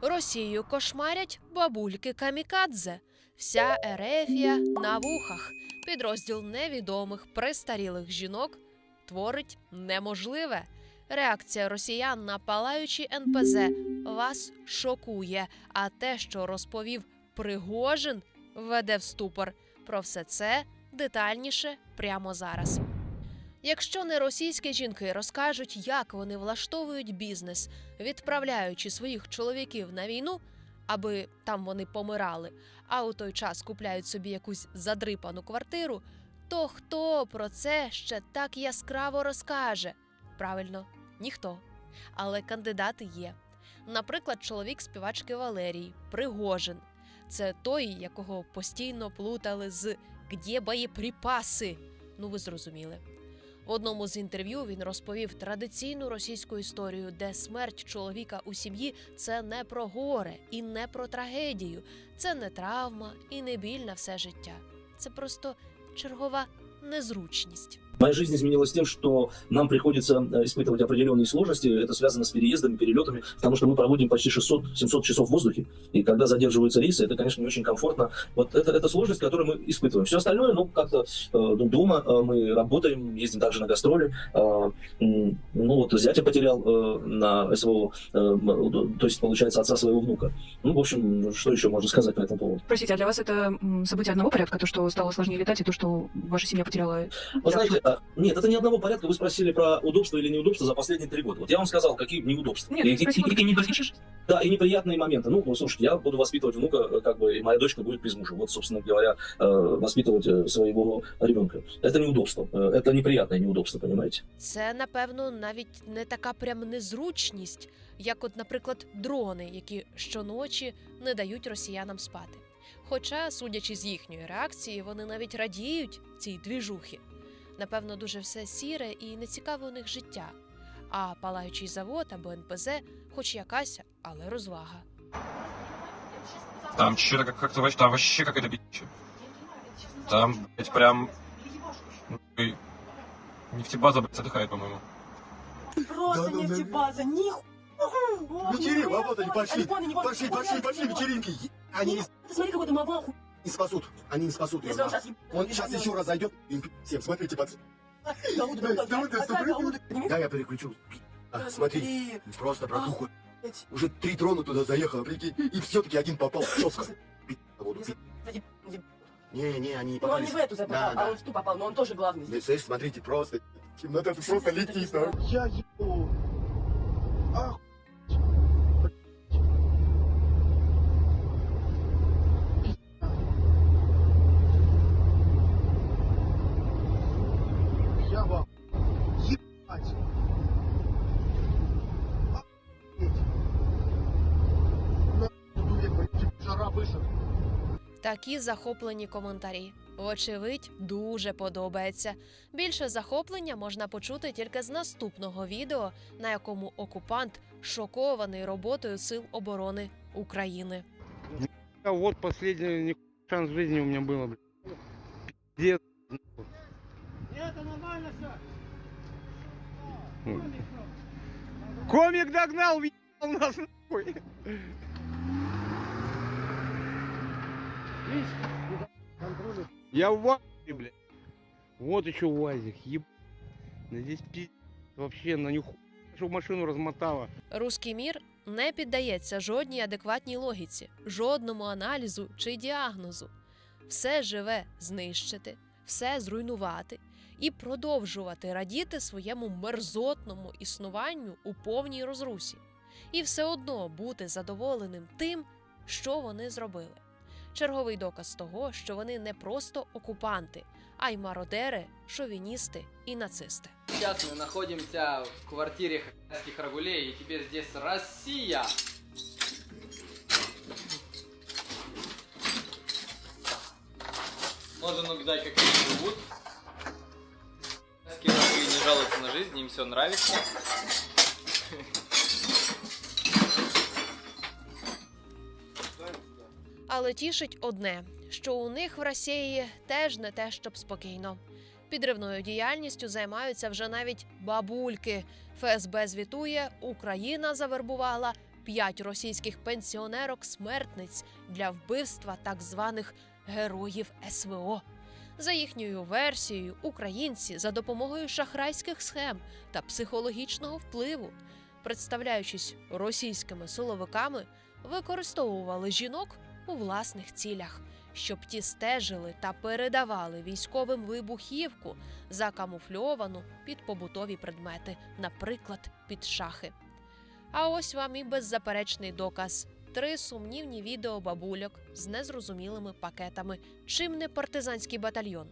Росію кошмарять бабульки камікадзе. Вся Ерефія на вухах. Підрозділ невідомих престарілих жінок творить неможливе. Реакція росіян на палаючі НПЗ вас шокує. А те, що розповів Пригожин, веде в ступор. Про все це детальніше прямо зараз. Якщо не російські жінки розкажуть, як вони влаштовують бізнес, відправляючи своїх чоловіків на війну, аби там вони помирали, а у той час купляють собі якусь задрипану квартиру, то хто про це ще так яскраво розкаже? Правильно, ніхто. Але кандидати є. Наприклад, чоловік співачки Валерії Пригожин. Це той, якого постійно плутали з «Где боєприпаси? Ну, ви зрозуміли. В одному з інтерв'ю він розповів традиційну російську історію, де смерть чоловіка у сім'ї це не про горе і не про трагедію, це не травма і не біль на все життя. Це просто чергова незручність. Моя жизнь изменилась тем, что нам приходится э, испытывать определенные сложности. Это связано с переездами, перелетами, потому что мы проводим почти 600-700 часов в воздухе. И когда задерживаются рейсы, это, конечно, не очень комфортно. Вот это, это сложность, которую мы испытываем. Все остальное, ну, как-то э, дома э, мы работаем, ездим также на гастроли. Э, ну, вот зятя потерял э, на СВО, э, м, то есть, получается, отца своего внука. Ну, в общем, что еще можно сказать по этому поводу? Простите, а для вас это событие одного порядка, то, что стало сложнее летать, и то, что ваша семья потеряла... Вы знаете, нет, это не одного порядка. Вы спросили про удобство или неудобство за последние три года. Вот я вам сказал, какие неудобства. Нет, И- я и- спросила, и- и как не- ваша жизнь. Да, и неприятные моменты. Ну, слушайте, я буду воспитывать внука, э, как бы, и моя дочка будет без мужа. Вот, собственно говоря, э, воспитывать э, своего ребенка. Это неудобство. Э, Это неприятное неудобство, понимаете? Це, напевно, навіть не така прям незручність, як, от, наприклад, дрони, які щоночі не дають росіянам спати. Хоча, судячи з їхньої реакції, вони навіть радіють цій двіжухі. Напевно, дуже все сіре і нецікаве у них життя. А палаючий завод або НПЗ, хоч якась, але розвага. Там что-то как- как-то вообще, там вообще какая-то пища. Там, блядь, прям... ну, и Нефтебаза, блядь, отдыхает, по-моему. Просто Да-да-да. нефтебаза, нихуя! Вечеринки, нихуя. вот они пошли. Альбоны, не могут. Пошли, пошли, пошли, вечеринки. Е- Они не, с- Ты смотри, какой ты маваху. Не спасут. Они не спасут Если его. он сейчас... Он сейчас еще раз зайдет. Всем, смотрите, пацаны. Да, Дауд. Дауд. Да, я переключу. А, смотри, просто. Охуеть. Уже три дрона туда заехало, прикинь. И все-таки один попал. Четко. Не, не, они не Ну, он не в эту запал, Да, а да. он в ту попал, но он тоже главный. Да, слышь, смотрите, просто темнота тут просто летит. а. Я ебу. Ах. Такі захоплені коментарі. Вочевидь, дуже подобається. Більше захоплення можна почути тільки з наступного відео, на якому окупант шокований роботою сил оборони України. Вот последний шанс в у меня было, блядь. Пиздец. нахуй. Комик догнал, въебал нас нахуй. Я в ВАЗе, блядь. Вот еще УАЗик, еб... Здесь пиздец вообще на нюху, машину размотало. Руський мір не піддається жодній адекватній логіці, жодному аналізу чи діагнозу. Все живе знищити, все зруйнувати і продовжувати радіти своєму мерзотному існуванню у повній розрусі, і все одно бути задоволеним тим, що вони зробили. Черговий доказ того, що вони не просто окупанти, а й мародери, шовіністи і нацисти. Сейчас мы находимся в квартире хакасских рагулей, и теперь здесь Россия. Можно наблюдать, как они живут. Рагули не жалуются на жизнь, им все нравится. Але тішить одне, що у них в Росії теж не те, щоб спокійно. Підривною діяльністю займаються вже навіть бабульки. ФСБ звітує, Україна завербувала п'ять російських пенсіонерок-смертниць для вбивства так званих героїв СВО. За їхньою версією, українці за допомогою шахрайських схем та психологічного впливу, представляючись російськими силовиками, використовували жінок у власних цілях, щоб ті стежили та передавали військовим вибухівку, закамуфльовану під побутові предмети, наприклад, під шахи. А ось вам і беззаперечний доказ. Три сумнівні відео бабульок з незрозумілими пакетами. Чим не партизанський батальйон?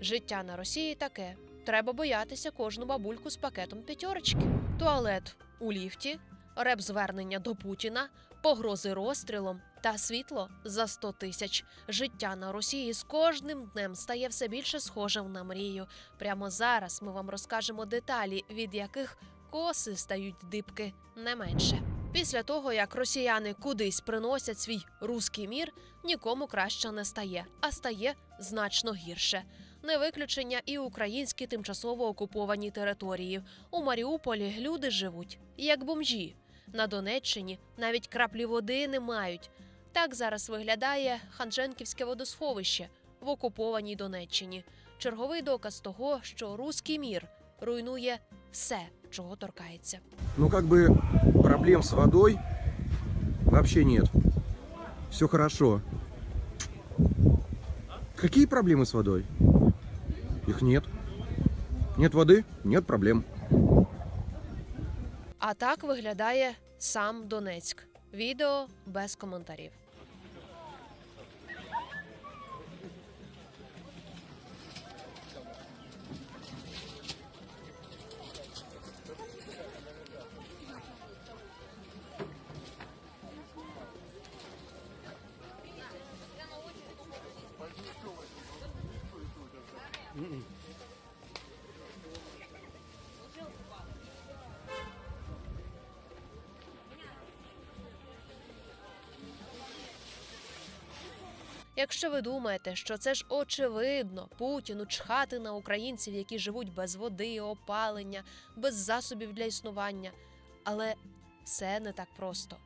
Життя на Росії таке. Треба боятися кожну бабульку з пакетом п'ятерочки. Туалет у ліфті, реп-звернення до Путіна, погрози розстрілом та світло за 100 тисяч. Життя на Росії з кожним днем стає все більше схожим на мрію. Прямо зараз ми вам розкажемо деталі, від яких коси стають дибки не менше. Після того, як росіяни кудись приносять свій руський мір, нікому краще не стає, а стає значно гірше. Не виключення і українські тимчасово окуповані території. У Маріуполі люди живуть як бомжі. На Донеччині навіть краплі води не мають. Так зараз виглядає Ханженківське водосховище в окупованій Донеччині. Черговий доказ того, що руський мір руйнує все, чого торкається. Ну, как бы проблем с водой вообще нет. Все хорошо. Какие проблемы с водой? Их нет. Нет воды, нет проблем. А так виглядає сам Донецьк. Відео без коментарів. Якщо ви думаєте, що це ж очевидно, Путіну чхати на українців, які живуть без води, опалення, без засобів для існування. Але все не так просто.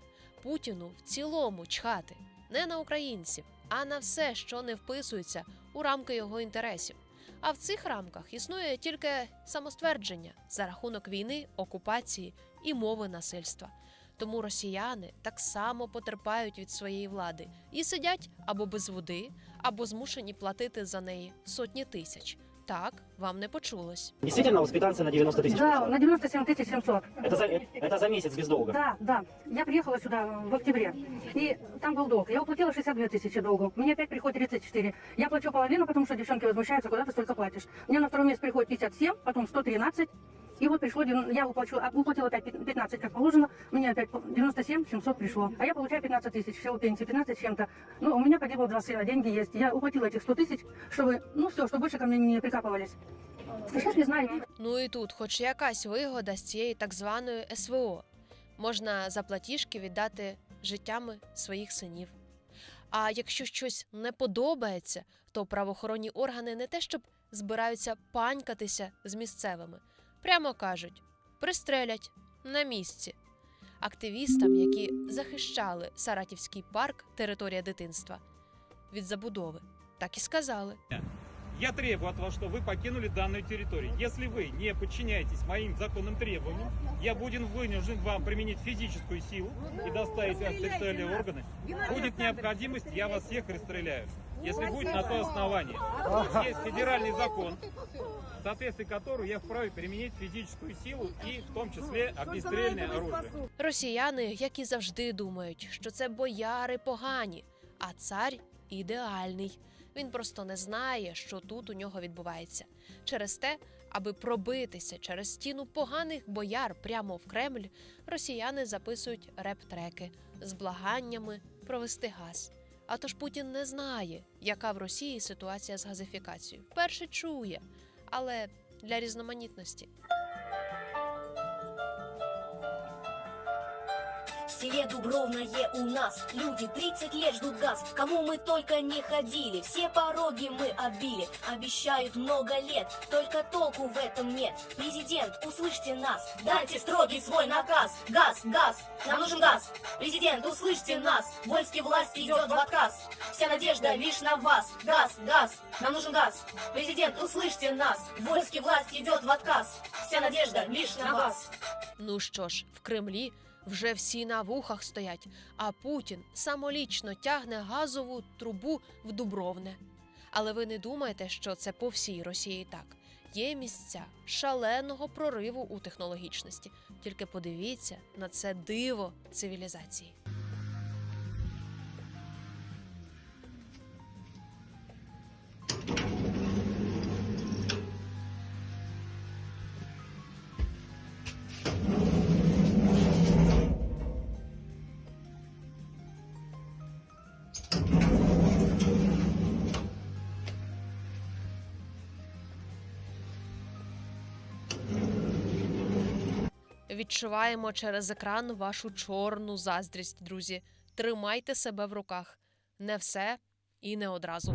Путіну в цілому чхати не на українців, а на все, що не вписується у рамки його інтересів. А в цих рамках існує тільки самоствердження за рахунок війни, окупації і мови насильства. Тому росіяни так само потерпають від своєї влади і сидять або без води, або змушені платити за неї сотні тисяч. Так, вам не почулось. Действительно, воспитанцы на 90 тысяч? Да, на 97 тысяч 700. Это за, это за месяц без долга? Да, да. Я приехала сюда в октябре, и там был долг. Я уплатила 62 тысячи долгу. Мне опять приходит 34. Я плачу половину, потому что девчонки возмущаются, куда ты столько платишь. Мне на второй месяц приходит 57, потом 113. И вот пришло, девян- я уплачу, а, уплатила опять пят- 15, как положено, мне опять по- 97 700 пришло. А я получаю 15 тысяч, всего пенсии, 15 с чем-то. Ну, у меня погибло два сына, деньги есть. Я уплатила этих 100 тысяч, чтобы, ну все, чтобы больше ко мне не прикапывались. Сейчас не знаю, Ну і тут, хоч якась вигода з цієї так званої СВО, можна за платіжки віддати життями своїх синів. А якщо щось не подобається, то правоохоронні органи не те, щоб збираються панькатися з місцевими, прямо кажуть: пристрелять на місці. Активістам, які захищали Саратівський парк, територія дитинства від забудови, так і сказали. Я требую от вас, что вы покинули данную территорию. Если вы не подчиняетесь моим законным требованиям, я буду вынужден вам применить физическую силу и доставить вас в территориальные органы. Будет необходимость, я вас всех расстреляю. Если будет на то основание. Есть федеральный закон, в соответствии которого я вправе применить физическую силу и в том числе огнестрельное оружие. Росіяни, як і завжди, думають, що це бояри погані, а цар ідеальний. Він просто не знає, що тут у нього відбувається. Через те, аби пробитися через стіну поганих бояр прямо в Кремль, росіяни записують реп-треки з благаннями провести газ. А тож Путін не знає, яка в Росії ситуація з газифікацією. Вперше чує, але для різноманітності. Селе Дубровное у нас Люди 30 лет ждут газ. Кому мы только не ходили Все пороги мы оббили Обещают много лет Только толку в этом нет. Президент, услышьте нас Дайте строгий свой наказ. Газ, газ, нам нужен газ. Президент, услышьте нас Вольский власть идет в отказ. Вся надежда лишь на вас. Газ, газ, нам нужен газ. Президент, услышьте нас Вольский власть идет в отказ. Вся надежда лишь на вас. Ну що ж, в Кремлі вже всі на вухах стоять, а Путін самолічно тягне газову трубу в Дубровне. Але ви не думаєте, що це по всій Росії так. Є місця шаленого прориву у технологічності. Тільки подивіться на це диво цивілізації. Відчуваємо через екран вашу чорну заздрість, друзі. Тримайте себе в руках. Не все і не одразу.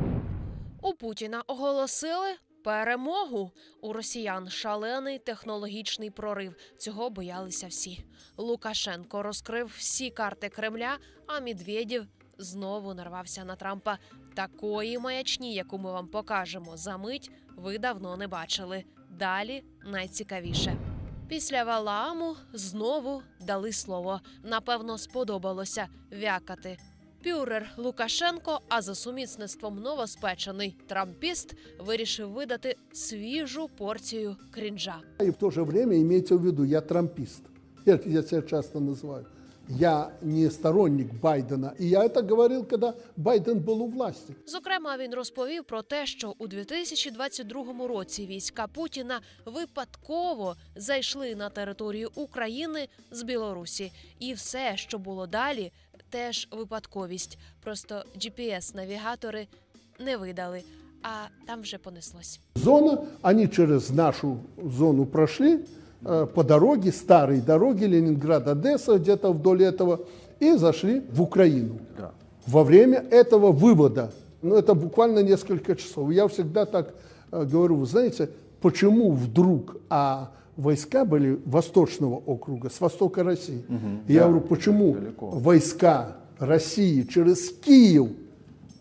У Путіна оголосили перемогу. У росіян шалений технологічний прорив. Цього боялися всі. Лукашенко розкрив всі карти Кремля, а Медведєв знову нарвався на Трампа. Такої маячні, яку ми вам покажемо за мить, ви давно не бачили. Далі найцікавіше. Після Валааму знову дали слово. Напевно, сподобалося вякати. Пюрер Лукашенко, а за сумісництвом новоспечений трампіст, вирішив видати свіжу порцію крінжа. І в то же время имейте в виду, я трампіст. Я, я це часто называю. Я не сторонник Байдена. И я это говорил, когда Байден был у власти. Зокрема, він розповів про те, що у 2022 році війська Путіна випадково зайшли на територію України з Білорусі, і все, що було далі, теж випадковість. Просто GPS-навігатори не видали, а там вже понеслось. Зона, они через нашу зону прошли э, По дороге, старой дороге Ленинград-Одесса, где-то вдоль этого, и зашли в Украину. Во время этого вывода, ну это буквально несколько часов, я всегда так э, говорю, вы знаете, почему вдруг, а войска были Восточного округа, с востока России. И я говорю, почему войска России через Киев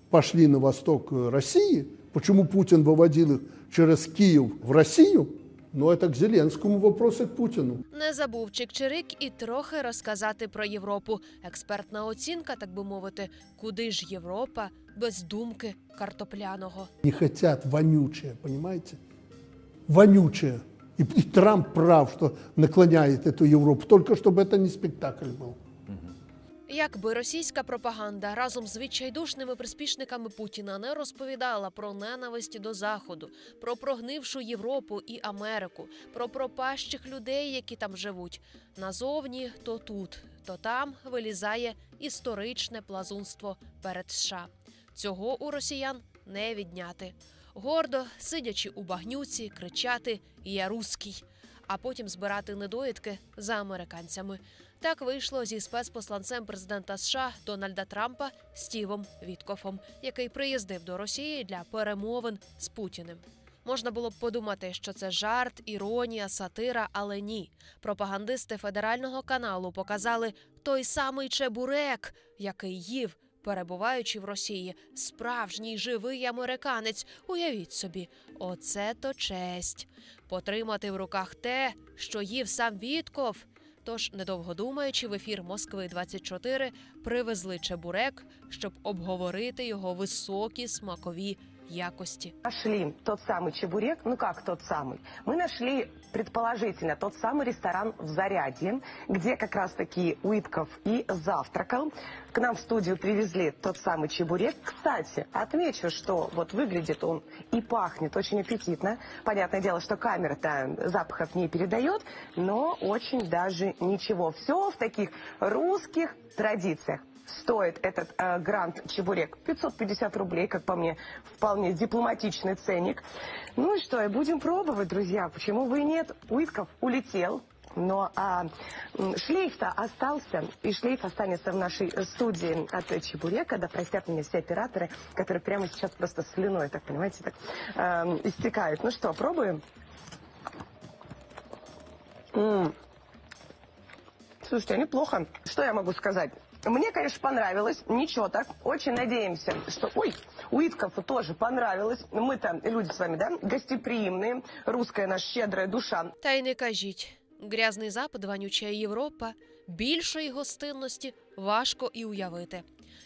пошли на восток э, России, почему Путин выводил их через Киев в Россию, ну это к Зеленскому вопрос и к Путину. Не забув Чик-Чирик і трохи розказати про Європу. Експертна оцінка, так би мовити, куди ж Європа без думки картопляного. Не хотят вонючее, понимаете? Вонючее. И, и Трамп прав, что наклоняет эту Европу, только чтобы это не спектакль был. Якби російська пропаганда разом з відчайдушними приспішниками Путіна не розповідала про ненависть до заходу, про прогнившу Європу і Америку, про пропащих людей, які там живуть, назовні то тут, то там вилізає історичне плазунство перед США. Цього у росіян не відняти. Гордо сидячи у багнюці, кричати Я руський, а потім збирати недоїдки за американцями. Так вийшло зі спецпосланцем президента США Дональда Трампа Стівом Віткофом, який приїздив до Росії для перемовин з Путіним. Можна було б подумати, що це жарт, іронія, сатира, але ні. Пропагандисти федерального каналу показали той самий чебурек, який їв, перебуваючи в Росії, справжній живий американець. Уявіть собі, оце то честь. Потримати в руках те, що їв сам Вітков. Тож, недовго думаючи, в ефір Москви 24 привезли чебурек, щоб обговорити його високі смакові якості. Нашли тот самый чебурек, ну как тот самый? Мы нашли, предположительно, тот самый ресторан в Зарядье, где как раз-таки Уитков и завтракал. К нам в студию привезли тот самый чебурек. Кстати, отмечу, что вот выглядит он и пахнет очень аппетитно. Понятное дело, что камера-то запахов не передает, но очень даже ничего. Все в таких русских традициях. Стоит этот э, грант чебурек 550 рублей, как по мне, вполне дипломатичный ценник. Ну и что, и будем пробовать, друзья. Почему бы и нет? Уитков улетел. Но а, м, шлейф-то остался, и шлейф останется в нашей э, студии от э, Чебурека, да простят меня все операторы, которые прямо сейчас просто слюной, так понимаете, так эм, истекают. Ну что, пробуем? М. Слушайте, неплохо. Что я могу сказать? Мне, конечно, понравилось. Ничего так. Очень надеемся, что... Ой, Уитков тоже понравилось. Мы-то люди с вами, да, гостеприимные. Русская наша щедрая душа. Та й не кажіть. Грязний запад, вонюча Європа, більшої гостинності важко і уявити.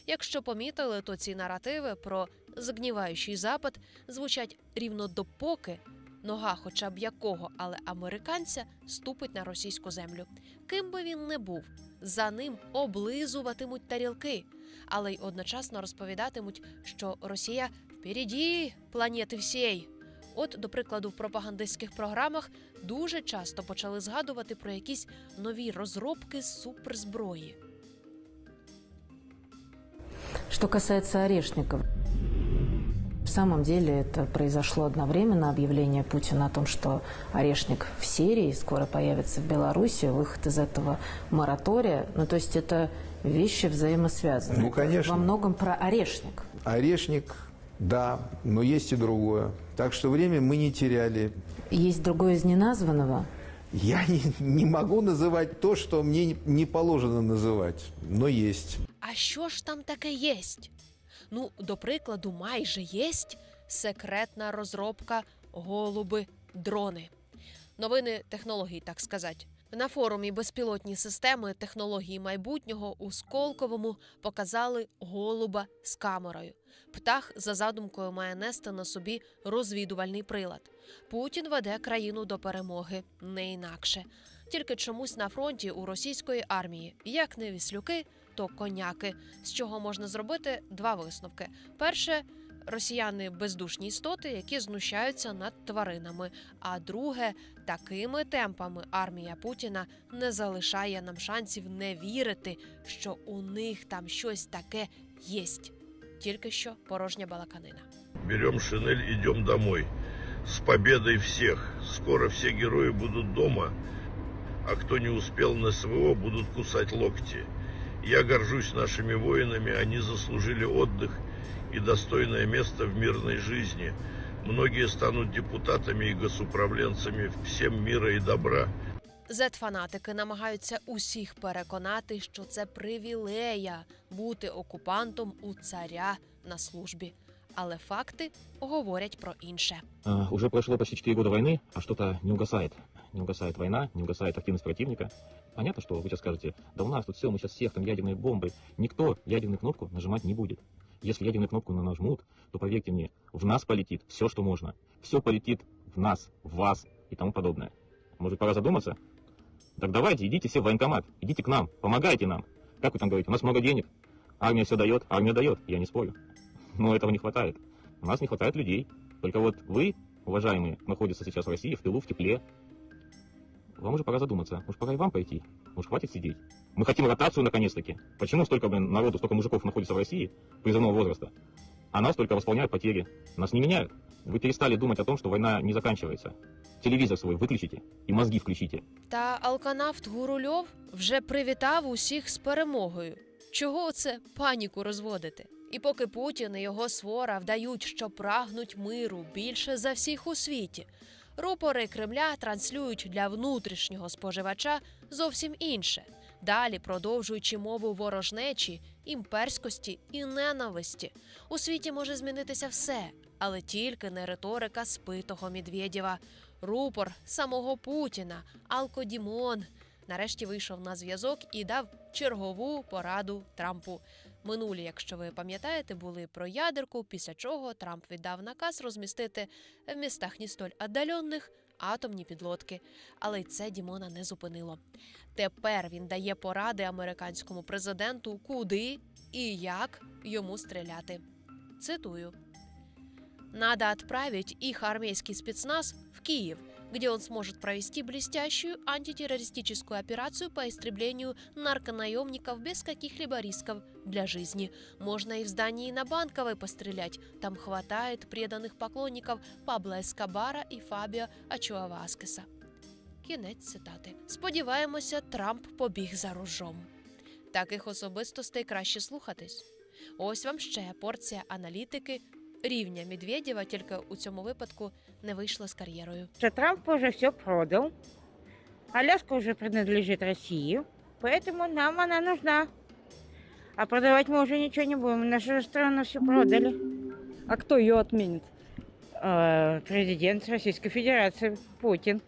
Якщо помітили, то ці наративи про згніваючий запад звучать рівно допоки нога, хоча б якого, але американця ступить на російську землю. Ким би він не був, за ним облизуватимуть тарілки, але й одночасно розповідатимуть, що Росія впереді планети всієї. От, до прикладу, в пропагандистських програмах дуже часто почали згадувати про якісь нові розробки суперзброї. Что касается орешников, самом деле это произошло одновременно объявление Путина о том, что орешник в Сирии скоро появится в Беларуси, выход из этого моратория. Ну, то есть это вещи взаимосвязаны. Ну, конечно. Во многом про орешник. Орешник, да, но есть и другое. Так что время мы не теряли. Есть другое из неназванного. Я не, не могу называть то, что мне не- не положено называть, но есть. А що ж там таке єсть? Ну, до прикладу, майже єсть секретна розробка голуби дрони. Новини технологій, так сказати. На форумі безпілотні системи технології майбутнього у Сколковому показали голуба з камерою. Птах за задумкою має нести на собі розвідувальний прилад. Путін веде країну до перемоги не інакше. Тільки чомусь на фронті у російської армії як не віслюки, то коняки. З чого можна зробити два висновки: перше. Росіяни бездушні істоти, які знущаються над тваринами. А друге, такими темпами армія Путіна не залишає нам шансів не вірити, що у них там щось таке єсть. Тільки що порожня балаканина. Берем шинель, идем домой. С победой всех. Скоро все герои будут дома, а кто не успел на СВО, будут кусать локти. Я горжусь нашими воинами, они заслужили отдых и достойное место в мирной жизни. Многие станут депутатами и госуправленцами всем мира и добра. Зет-фанатики намагаються усіх переконати, що це привілея бути окупантом у царя на службі Але факти говорять про інше. А, Уже прошло почти 4 года войны, а что-то не угасает. Не угасает война, не угасает активность противника. Понятно, что вы сейчас скажете, да у нас тут все, мы сейчас всех там ядерные бомбы. Никто ядерную кнопку нажимать не будет. Если ядерную кнопку на- нажмут, то поверьте мне, в нас полетит все, что можно. Все полетит в нас, в вас и тому подобное. Может, пора задуматься? Так давайте, идите все в военкомат, идите к нам, помогайте нам. Как вы там говорите, у нас много денег, армия все дает, армия дает, я не спорю. Но этого не хватает. У нас не хватает людей. Только вот вы, уважаемые, находятся сейчас в России, в тылу, в тепле. Вам уже пора задуматься. Может, пора и вам пойти? Может, хватит сидеть? Мы хотим ротацию наконец-таки. Почему столько, блин, народу, столько мужиков находится в России призывного возраста? А нас только восполняют потери. Нас не меняют. Вы перестали думать о том, что война не заканчивается. Телевизор свой выключите и мозги включите. Та алканавт Гурульов вже привітав усіх з перемогою. Чого це паніку розводити? І поки Путін і його свора вдають, що прагнуть миру більше за всіх у світі, рупори Кремля транслюють для внутрішнього споживача зовсім інше, далі продовжуючи мову ворожнечі, імперськості і ненависті. У світі може змінитися все, але тільки не риторика спитого Медведєва. Рупор самого Путіна, Алкодімон, нарешті вийшов на зв'язок і дав чергову пораду Трампу. Минулі, якщо ви пам'ятаєте, були про ядерку, після чого Трамп віддав наказ розмістити в містах не столь віддалених атомні підлодки. Але й це Дімона не зупинило. Тепер він дає поради американському президенту, куди і як йому стріляти. Цитую. Надо отправить их армейский спецназ в Киев, где он сможет провести блестящую антитеррористическую операцию по истреблению нарконаемников без каких-либо рисков для жизни. Можно и в здании на Банковой пострелять. Там хватает преданных поклонников Пабло Эскобара и Фабио Ачуаваскеса. Кінець цитати. Сподіваємося, Трамп побіг за ружом. Таких особистостей краще слухатись. Ось вам ще порція аналітики рівня Медведєва, тільки у цьому випадку не вийшло з кар'єрою. что Трамп уже все продал. Аляска уже принадлежит России, поэтому нам она нужна. А продавать мы уже ничего не будем, нашу страну все продали. А кто ее отменит? Э, Президент Российской Федерации Путин.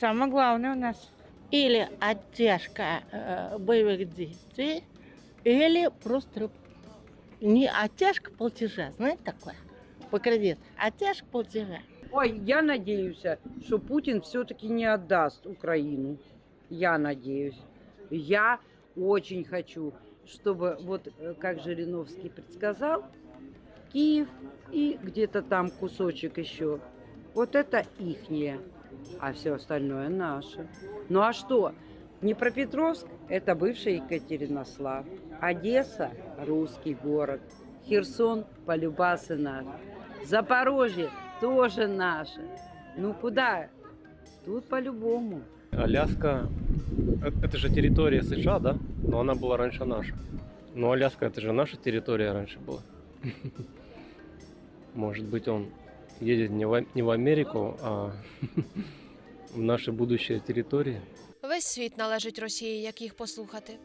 Самое главное у нас. Или оттяжка э, боевых действий, или просто не оттяжка платежа, знаете такое? По кредиту. Оттяжка платежа. Ой, я надеюсь, что Путин все-таки не отдаст Украину. Я надеюсь. Я очень хочу, чтобы, вот э, как Жириновский предсказал, Киев и где-то там кусочек еще. Вот это ихнее, а все остальное наше. Ну а что? Днепропетровск – это бывший Екатеринослав. Одесса – русский город. Херсон – полюбасы наш. Запорожье – тоже наше. Ну куда? Тут по-любому. Аляска, э- это же территория США, да? Но она была раньше наша. Но Аляска, это же наша территория раньше была. Может быть, он едет не в, Америку, а в наши будущие территории. Весь світ належить Росії, як їх послухати.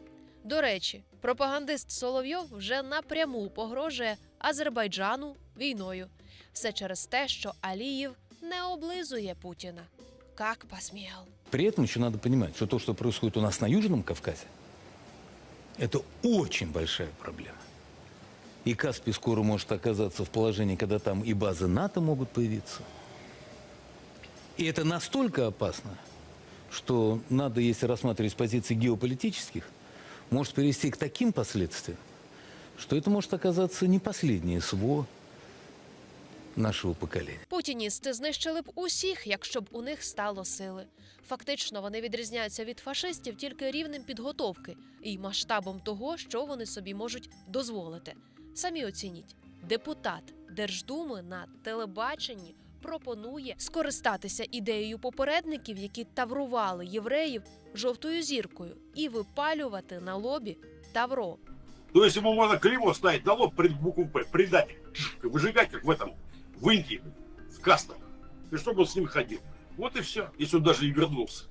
До речі, пропагандист Соловйов вже напряму погрожує Азербайджану війною. Все через те, що Аліїв не облизує Путіна. Как посмел. При этом еще надо понимать, что то, что происходит у нас на Южном Кавказе, это очень большая проблема. И Каспий скоро может оказаться в положении, когда там и базы НАТО могут появиться. И это настолько опасно, что надо, если рассматривать с позиции геополитических, может привести к таким последствиям, что это может оказаться не последнее СВО нашего поколения. Путіністи знищили б усіх, якщо б у них стало сили. Фактично, вони відрізняються від фашистів тільки рівнем підготовки і масштабом того, що вони собі можуть дозволити. Самі оцініть, депутат Держдуми на телебаченні пропонує скористатися ідеєю попередників, які таврували євреїв жовтою зіркою, і випалювати на лобі тавро. То есть ему можно криво ставить на лоб пред букву П, предатель, выжигать, как в этом, в Индии, в кастах, и чтобы он с ним ходил. Вот и все, если он даже и вернулся.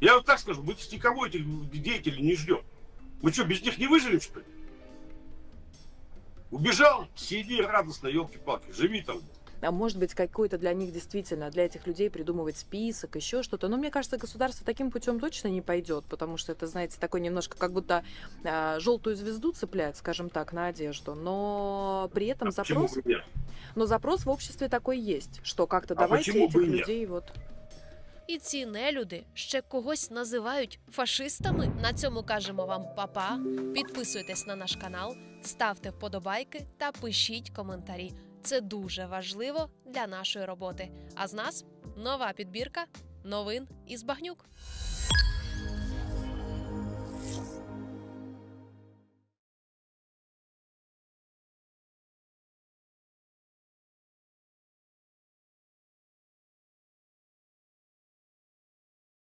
Я вот так скажу, мы с никого этих деятелей не ждем. Мы что, без них не выжили, что ли? Убежал, сиди радостно, елки-палки, живи там. А может быть, какой-то для них действительно, для этих людей придумывать список, еще что-то. Но мне кажется, государство таким путем точно не пойдет, потому что это, знаете, такой немножко как будто а, желтую звезду цеплять, скажем так, на одежду. Но при этом А почему запрос... бы нет? Но запрос в обществе такой есть, что как-то А давайте почему этих бы и нет? людей вот... І ці нелюди ще когось називають фашистами. На цьому кажемо вам па-па. Підписуйтесь на наш канал, ставте вподобайки та пишіть коментарі. Це дуже важливо для нашої роботи. А з нас нова підбірка новин із багнюк.